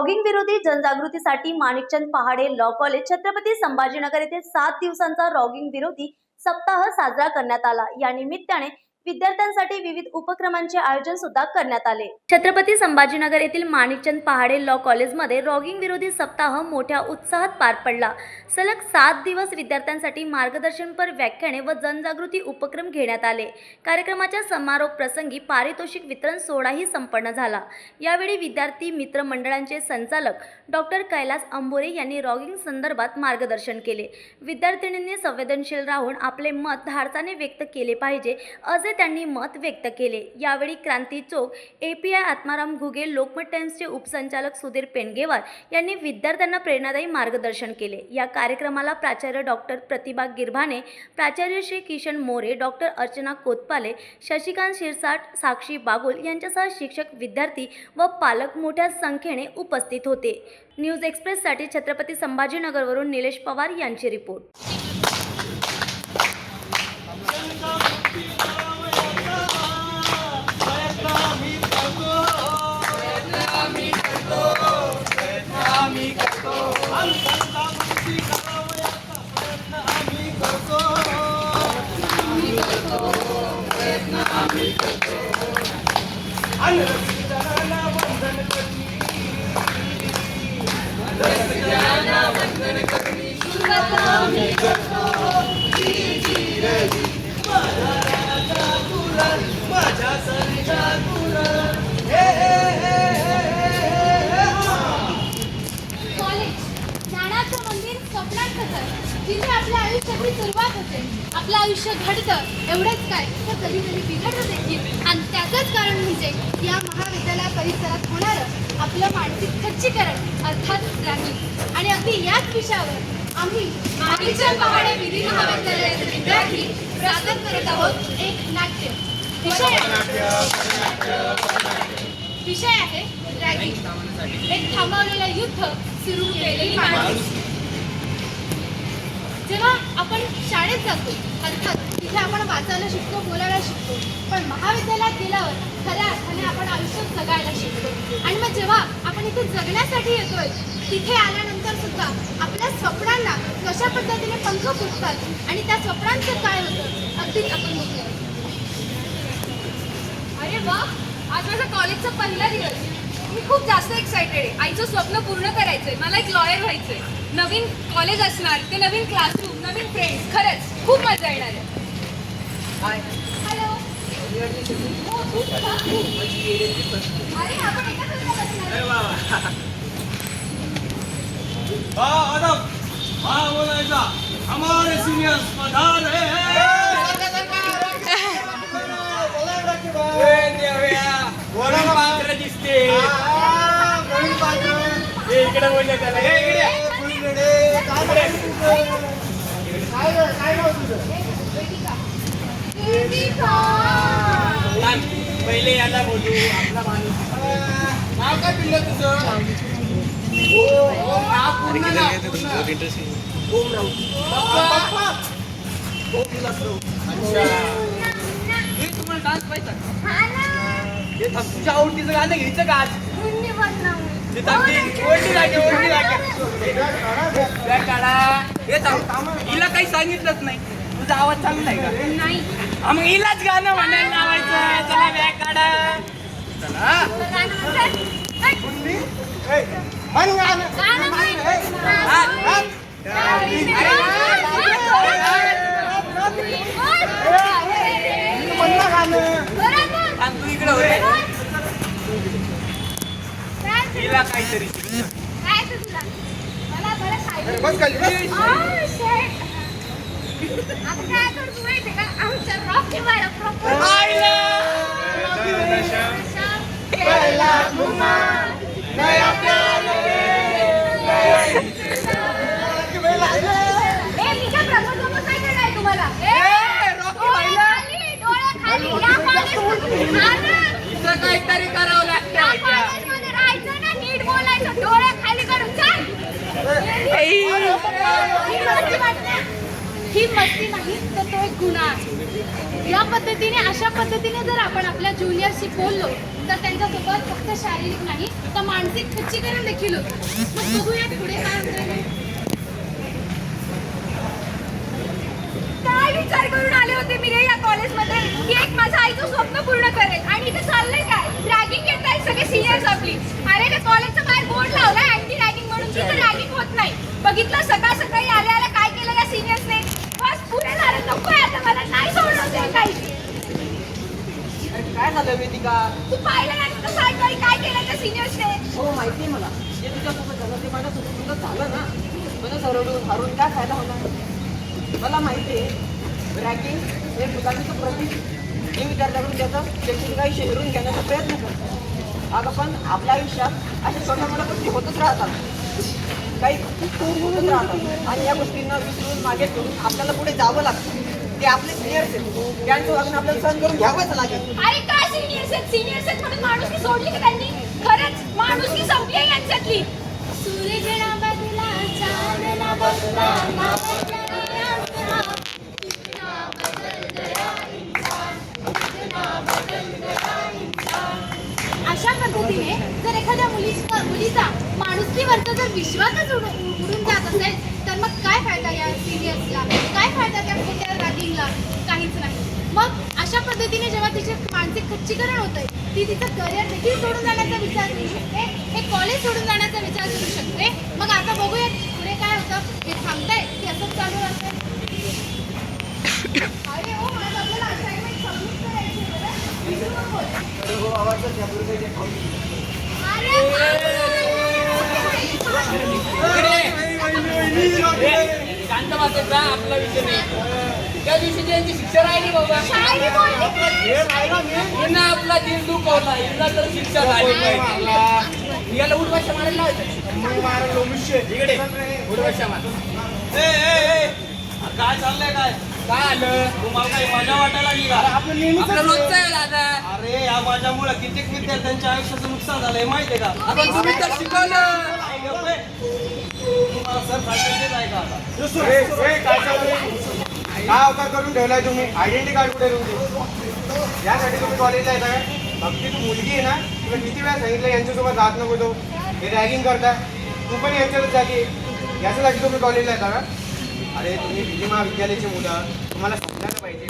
Ragging विरोधी जनजागृतीसाठी Manikchand Pahade law college Chhatrapati Sambhajinagar येथे सात दिवसांचा रॉगिंग विरोधी सप्ताह साजरा करण्यात आला. या निमित्ताने विद्यार्थ्यांसाठी विविध उपक्रमांचे आयोजन सुद्धा करण्यात आले. छत्रपती संभाजीनगर येथील माणिकचंद पहाडे लॉ कॉलेजमध्ये रॉगिंग विरोधी सप्ताह मोठ्या उत्साहात पार पडला. सलग सात दिवस विद्यार्थ्यांसाठी मार्गदर्शनपर व्याख्याने व जनजागृती उपक्रम घेण्यात आले. कार्यक्रमाच्या समारोप प्रसंगी पारितोषिक वितरण सोहळाही संपन्न झाला. यावेळी विद्यार्थी मित्रमंडळांचे संचालक डॉक्टर कैलास अंबोरे यांनी रॉगिंग संदर्भात मार्गदर्शन केले. विद्यार्थिनींनी संवेदनशील राहून आपले मत धाडसाने व्यक्त केले पाहिजे असे त्यांनी मत व्यक्त केले. यावेळी क्रांती चौक आय आत्माराम घुगे लोकमत टाइम्सचे उपसंचालक सुधीर पेणगेवार यांनी विद्यार्थ्यांना प्रेरणादायी मार्गदर्शन केले. या कार्यक्रमाला प्राचार्य डॉक्टर प्रतिभा गिरभाने प्राचार्य श्री किशन मोरे डॉक्टर अर्चना कोतपाले शशिकांत शिरसाट साक्षी बागुल यांच्यासह शिक्षक विद्यार्थी व पालक मोठ्या संख्येने उपस्थित होते. न्यूज एक्सप्रेससाठी छत्रपती संभाजीनगरवरून निलेश पवार यांची रिपोर्ट. कॉलेज आपलं आयुष्य घडतं एवढंच काय. तर कधी कधी बिघडतं देखील. आणि त्याचंच कारण म्हणजे या महाविद्यालया परिसरात होणारं आपलं मानसिक खच्चीकरण अर्थात रॅगिंग आणि अगदी याच विषयावर आम्ही मागीच्या पहाडे विधी महाविद्यालयाचे विद्यार्थी सादर करत आहोत. एक नाट्य. विषय विषय आहे रॅगिंग. एक थांबवलेलं युद्ध सुरू केलेली माणूस. जेव्हा आपण शाळेत जातो अर्थात तिथे आपण वाचायला शिकतो बोलायला शिकतो पण महाविद्यालयात गेल्यावर खऱ्या अर्थाने आपण आयुष्य जगायला शिकतो. आणि मग जेव्हा आपण इथे जगण्यासाठी येतोय तिथे आल्यानंतर सुद्धा आपल्या स्वप्नांना कशा पद्धतीने पंख फुटतात आणि त्या स्वप्नांचं काय होतं अगदीच आपण बघूया. अरे वा आज माझा कॉलेजचा पहिला दिवस. मी खूप जास्त एक्सायटेड आहे. आईचं स्वप्न पूर्ण करायचंय. मला एक लॉयर व्हायचंय. नवीन कॉलेज असणार ते नवीन क्लासरूम नवीन फ्रेंड्स खरंच खूप मजा येणार आहे. हॅलो हो? अरे आपण वर्गात असणार. हाँ हाँ बोलायचा. हमारे सीनियर्स पधार है. इकडे बोलले त्याला. इकडे वेदिका. सांग, पहिले याला बोलू आपला माणूस. नाव काय पिल्लं तुझं. अच्छा. हे तुम्हाला डान्स पाहिजे. तुझ्या आवडतीचं गाणं घ्यायचं का आज? हे हिला काही सांगितलंच नाही. तुझा आवाज चांगला आहे का? नाही. मग हिलाच गाणं म्हणायला लावायचं. चला बॅग काढा चला. ऐ, गाणं म्हण. हा, हा. बरोबर. आणि तू इकडे होते काय ते- हिला काहीतरी शिकव. काय ते तुला? मला बरं खायचं. Oh, shit. आता काय करतो माहितीये का? आमच्या रॉकी बाळा proper. आईला. पहिला घुमा. ए, मी काय प्रपोज काय करणार तुम्हाला ए, रॉकी डोळे बाईला. खाली, काहीतरी करावं या लागतं हिच्या. कॉलेजमध्ये राहायचं ना, नीट बोलायचं. डोळे खाली करून चल. ही. ही मस्ती नाही तर तो एक गुन्हा आहे. या पद्धतीने अशा पद्धतीने जर आपण आपल्या ज्युनियरशी बोललो तर त्यांच्यासोबत फक्त शारीरिक नाही तर मानसिक खच्चीकरण देखील होतं. मग बघूया पुढे काय विचार करून आले होते मी रे या कॉलेजमध्ये? की एक माझं आईचं स्वप्न पूर्ण करेल. आणि इथे चाललंय काय? रॅगिंग येत आहेत सगळे सिनियर्स आपली. अरे कॉलेजचा बाहेर बोर्ड लावलाय अँटी रॅगिंग म्हणून होत नाही. बघितलं सकाळ सकाळी आल्या आल्या काय केलं या सिनियर्सने बस पुरे झालं नको आहे आता मला. नाही सोडलं ते काही. काय झालं वेदिका? तू पाहिलं ना तिथं सायकाळी काय केलं त्या सिनियर्सने हो माहिती आहे मला. जे तुझ्यासोबत झालं ते माझ्यासोबत सुद्धा झालं ना. मला हरवून हरवून काय फायदा होणार? मला माहिती आहे रॅकिंग हे मुलांचं प्रतीक. मी विद्यार्थ्याकडून त्याचं शैक्षणिक आयुष्य हेरून घेण्याचा प्रयत्न करतो. अगं पण आपल्या आयुष्यात अशा छोट्या मोठ्या गोष्टी होतच राहतात. काही होतच राहतात. आणि या गोष्टींना विसरून मागे ठेवून आपल्याला पुढे जावं लागतं. ते आपले सिनियर्स आहेत. त्यांचं वागणं आपल्याला सहन करून घ्यावंच लागेल. अरे काय सिनियर्स आहेत? सिनियर्स आहेत म्हणून सोडली का त्यांनी? खरंच माणुसकी संपली आहे यांच्यातली. सूरज ना बदला चांद बदला ना कितना बदल गया इंसान, कितना बदल गया इंसान. अशा पद्धतीने जर एखाद्या मुलीचा मुलीचा माणुसकीवरचा जर विश्वासच उड- उडून जात असेल तर मग काय फायदा या सिरियसला काय फायदा त्या खोट्या रॅगिंगला काहीच नाही. मग अशा पद्धतीने जेव्हा तिचे मानसिक खच्चीकरण होतंय ती तिचं करिअर देखील सोडून जाण्याचा विचार करू शकते हे कॉलेज सोडून जाण्याचा विचार करू शकते. मग आता बघूया पुढे काय होतं. हे थांबतंय. की असंच चालू राहतंय अरे हो आज आपल्याला असाइनमेंट सबमिट करायची आहे बरं. हो आवाज अरे आपला विषय नाही. त्या दिवशी त्यांची शिक्षा राहिली बाबा? यांना आपला दिल दुखवला. यांना तर शिक्षा झाली. याला उठवाशा मारायला. इकडे. उठवाशा मार काय चाललंय काय? काय आलं? तुम्हाला काही मजा वाटायला लागली का? आपलं नेहमीच रोजचं आहे दादा. अरे या माझ्यामुळे कित्येक विद्यार्थ्यांच्या आयुष्याचं नुकसान झालंय माहितीये का? आपण तुम्ही तर शिकवलं काय गप्प आहे? तुम्हाला सर फॅसिलिटीज आहे का आता काय अवतार करून ठेवलाय तुम्ही? आयडेंटिटी कार्ड कुठे तुमची यासाठी तुम्ही कॉलेजला येता काय भक्ती तू मुलगी आहे ना तुला किती वेळा सांगितलं यांच्यासोबत जात नको तो. हे रॅगिंग करताय. तू पण यांच्यातच जाते याच्यासाठी तुम्ही कॉलेजला येता का अरे तुम्ही विधी महाविद्यालयाची मुलं. तुम्हाला समजायला पाहिजे.